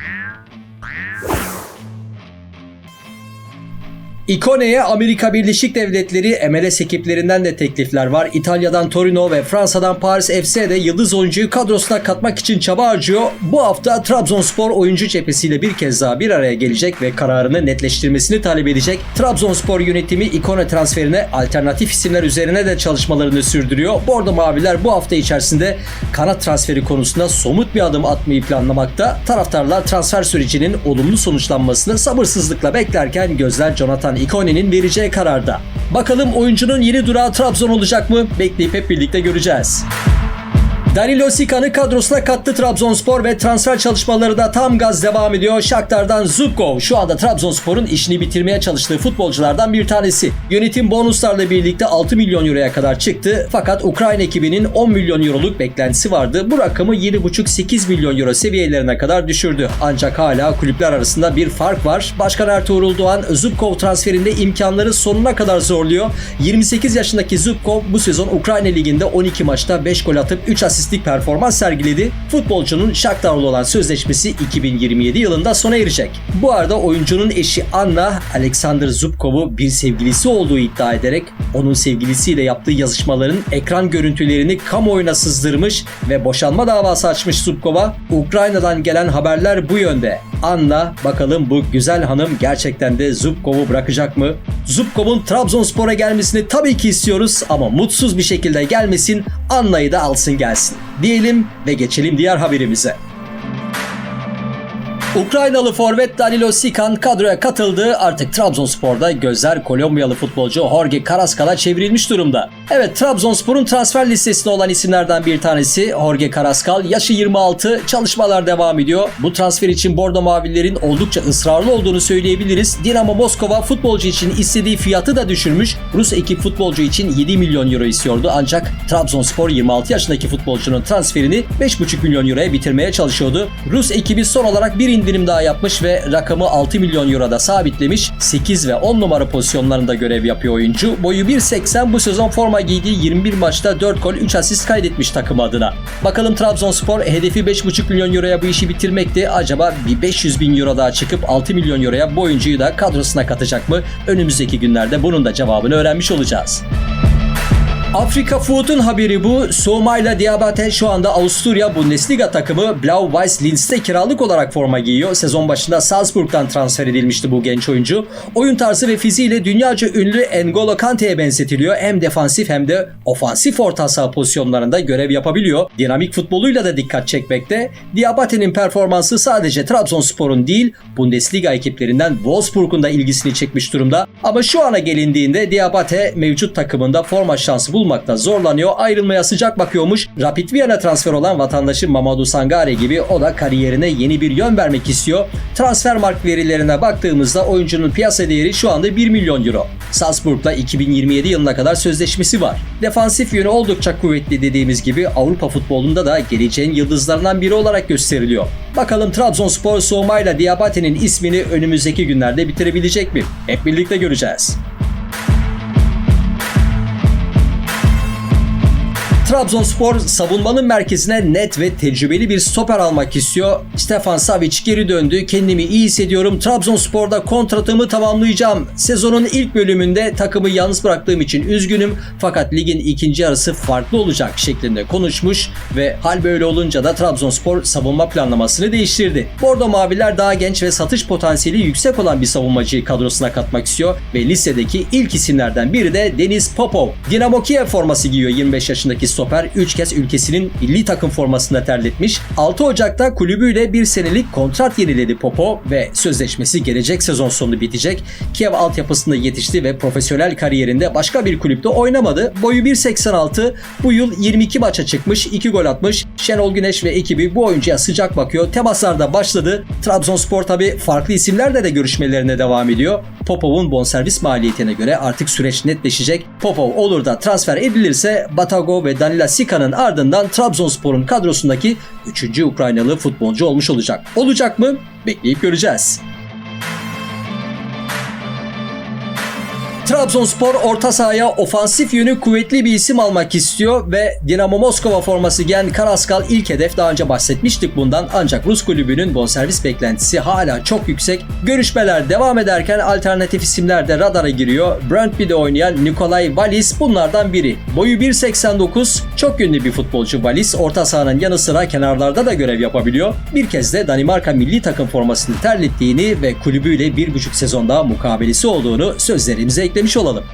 Wow. Ikone'ye Amerika Birleşik Devletleri MLS ekiplerinden de teklifler var. İtalya'dan Torino ve Fransa'dan Paris FC de yıldız oyuncuyu kadrosuna katmak için çaba harcıyor. Bu hafta Trabzonspor oyuncu cephesiyle bir kez daha bir araya gelecek ve kararını netleştirmesini talep edecek. Trabzonspor yönetimi Ikone transferine alternatif isimler üzerine de çalışmalarını sürdürüyor. Bordo Maviler bu hafta içerisinde kanat transferi konusunda somut bir adım atmayı planlamakta. Taraftarlar transfer sürecinin olumlu sonuçlanmasını sabırsızlıkla beklerken gözler Jonathan Ikone'nin vereceği kararda. Bakalım oyuncunun yeni durağı Trabzon olacak mı? Bekleyip hep birlikte göreceğiz. Danilo Sikan'ı kadrosuna kattı Trabzonspor ve transfer çalışmaları da tam gaz devam ediyor. Shakhtar'dan Zubkov şu anda Trabzonspor'un işini bitirmeye çalıştığı futbolculardan bir tanesi. Yönetim bonuslarla birlikte 6 milyon euroya kadar çıktı. Fakat Ukrayna ekibinin 10 milyon euroluk beklentisi vardı. Bu rakamı 7,5-8 milyon euro seviyelerine kadar düşürdü. Ancak hala kulüpler arasında bir fark var. Başkan Ertuğrul Doğan Zubkov transferinde imkanları sonuna kadar zorluyor. 28 yaşındaki Zubkov bu sezon Ukrayna Ligi'nde 12 maçta 5 gol atıp 3 asistlik performans sergiledi. Futbolcunun Shakhtar'la olan sözleşmesi 2027 yılında sona erecek. Bu arada oyuncunun eşi Anna, Alexander Zubkov'u bir sevgilisi olduğu iddia ederek onun sevgilisiyle yaptığı yazışmaların ekran görüntülerini kamuoyuna sızdırmış ve boşanma davası açmış Zubkov'a. Ukrayna'dan gelen haberler bu yönde. Anna bakalım bu güzel hanım gerçekten de Zubkov'u bırakacak mı? Zubkov'un Trabzonspor'a gelmesini tabii ki istiyoruz ama mutsuz bir şekilde gelmesin, Anna'yı da alsın gelsin. Diyelim ve geçelim diğer haberimize. Ukraynalı forvet Danilo Sikan kadroya katıldı. Artık Trabzonspor'da gözler Kolombiyalı futbolcu Jorge Carrascal'a çevrilmiş durumda. Evet Trabzonspor'un transfer listesinde olan isimlerden bir tanesi Jorge Carrascal. Yaşı 26, çalışmalar devam ediyor. Bu transfer için Bordo Mavililerin oldukça ısrarlı olduğunu söyleyebiliriz. Dinamo Moskova futbolcu için istediği fiyatı da düşürmüş. Rus ekip futbolcu için 7 milyon euro istiyordu. Ancak Trabzonspor 26 yaşındaki futbolcunun transferini 5,5 milyon euroya bitirmeye çalışıyordu. Rus ekibi son olarak bir indirim daha yapmış ve rakamı 6 milyon euroda sabitlemiş. 8 ve 10 numara pozisyonlarında görev yapıyor oyuncu. Boyu 1.80 bu sezon forma giydiği 21 maçta 4 gol 3 asist kaydetmiş takım adına. Bakalım Trabzonspor hedefi 5,5 milyon euroya bu işi bitirmekti. Acaba bir 500 bin euro daha çıkıp 6 milyon euroya bu oyuncuyu da kadrosuna katacak mı? Önümüzdeki günlerde bunun da cevabını öğrenmiş olacağız. Afrika Food'un haberi bu. Somayla Diabate şu anda Avusturya Bundesliga takımı Blau-Weiß Linz'te kiralık olarak forma giyiyor. Sezon başında Salzburg'dan transfer edilmişti bu genç oyuncu. Oyun tarzı ve fiziğiyle dünyaca ünlü N'Golo Kante'ye benzetiliyor. Hem defansif hem de ofansif orta saha pozisyonlarında görev yapabiliyor. Dinamik futboluyla da dikkat çekmekte. Diabate'nin performansı sadece Trabzonspor'un değil Bundesliga ekiplerinden Wolfsburg'un da ilgisini çekmiş durumda. Ama şu ana gelindiğinde Diabate mevcut takımında forma şansı bulmakta zorlanıyor. Ayrılmaya sıcak bakıyormuş. Rapid Viyana transfer olan vatandaşı Mamadou Sangare gibi o da kariyerine yeni bir yön vermek istiyor. Transfer mark verilerine baktığımızda oyuncunun piyasa değeri şu anda 1 milyon euro. Salzburg'la 2027 yılına kadar sözleşmesi var. Defansif yönü oldukça kuvvetli dediğimiz gibi Avrupa futbolunda da geleceğin yıldızlarından biri olarak gösteriliyor. Bakalım Trabzonspor soğumayla Diabate'nin ismini önümüzdeki günlerde bitirebilecek mi? Hep birlikte göreceğiz. Trabzonspor savunmanın merkezine net ve tecrübeli bir stoper almak istiyor. Stefan Savic geri döndü. Kendimi iyi hissediyorum. Trabzonspor'da kontratımı tamamlayacağım. Sezonun ilk bölümünde takımı yalnız bıraktığım için üzgünüm. Fakat ligin ikinci yarısı farklı olacak şeklinde konuşmuş ve hal böyle olunca da Trabzonspor savunma planlamasını değiştirdi. Bordo Maviler daha genç ve satış potansiyeli yüksek olan bir savunmacıyı kadrosuna katmak istiyor ve listedeki ilk isimlerden biri de Deniz Popov. Dinamo Kiev forması giyiyor 25 yaşındaki stoper 3 kez ülkesinin milli takım formasında terletmiş. 6 Ocak'ta kulübüyle bir senelik kontrat yeniledi Popo ve sözleşmesi gelecek sezon sonu bitecek. Kiev altyapısında yetişti ve profesyonel kariyerinde başka bir kulüpte oynamadı. Boyu 1.86, bu yıl 22 maça çıkmış, 2 gol atmış. Şenol Güneş ve ekibi bu oyuncuya sıcak bakıyor. Temaslar da başladı. Trabzonspor tabi farklı isimlerle de görüşmelerine devam ediyor. Popov'un bonservis maliyetine göre artık süreç netleşecek. Popov olur da transfer edilirse Batago ve Danila Sika'nın ardından Trabzonspor'un kadrosundaki 3. Ukraynalı futbolcu olmuş olacak. Olacak mı? Bekleyip göreceğiz. Trabzonspor orta sahaya ofansif yönü kuvvetli bir isim almak istiyor ve Dinamo Moskova forması giyen Karaskal ilk hedef daha önce bahsetmiştik bundan ancak Rus kulübünün bonservis beklentisi hala çok yüksek. Görüşmeler devam ederken alternatif isimler de radara giriyor. Brøndby'de oynayan Nikolay Valis bunlardan biri. Boyu 1.89 çok yönlü bir futbolcu Valis orta sahanın yanı sıra kenarlarda da görev yapabiliyor. Bir kez de Danimarka milli takım formasını terlettiğini ve kulübüyle bir buçuk sezonda mukabelesi olduğunu sözlerimize eklemiş olalım.